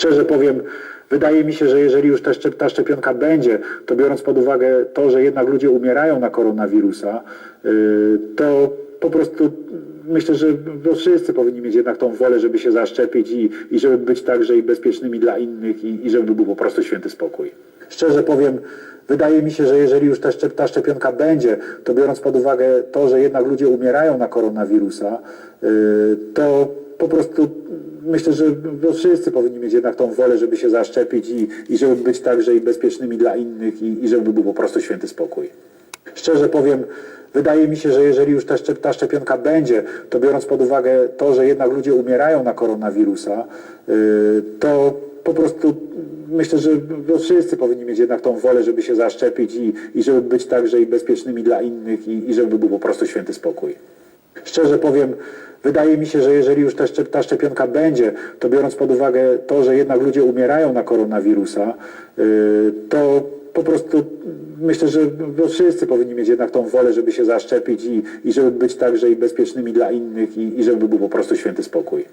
Szczerze powiem, wydaje mi się, że jeżeli już ta, szczep, ta szczepionka będzie, to biorąc pod uwagę to, że jednak ludzie umierają na koronawirusa, yy, to po prostu myślę, że no wszyscy powinni mieć jednak tą wolę, żeby się zaszczepić i, i żeby być także i bezpiecznymi dla innych i, i żeby był po prostu święty spokój. Szczerze powiem, wydaje mi się, że jeżeli już ta, szczep, ta szczepionka będzie, to biorąc pod uwagę to, że jednak ludzie umierają na koronawirusa, yy, to po prostu myślę, że no wszyscy powinni mieć jednak tą wolę, żeby się zaszczepić i, i żeby być także i bezpiecznymi dla innych i, i żeby był po prostu święty spokój. Szczerze powiem, wydaje mi się, że jeżeli już ta, szczep, ta szczepionka będzie, to biorąc pod uwagę to, że jednak ludzie umierają na koronawirusa, yy, to po prostu myślę, że no wszyscy powinni mieć jednak tą wolę, żeby się zaszczepić i, i żeby być także i bezpiecznymi dla innych i, i żeby był po prostu święty spokój. Szczerze powiem, wydaje mi się, że jeżeli już ta, szczep, ta szczepionka będzie, to biorąc pod uwagę to, że jednak ludzie umierają na koronawirusa, yy, to po prostu myślę, że no wszyscy powinni mieć jednak tą wolę, żeby się zaszczepić i, i żeby być także i bezpiecznymi dla innych i, i żeby był po prostu święty spokój.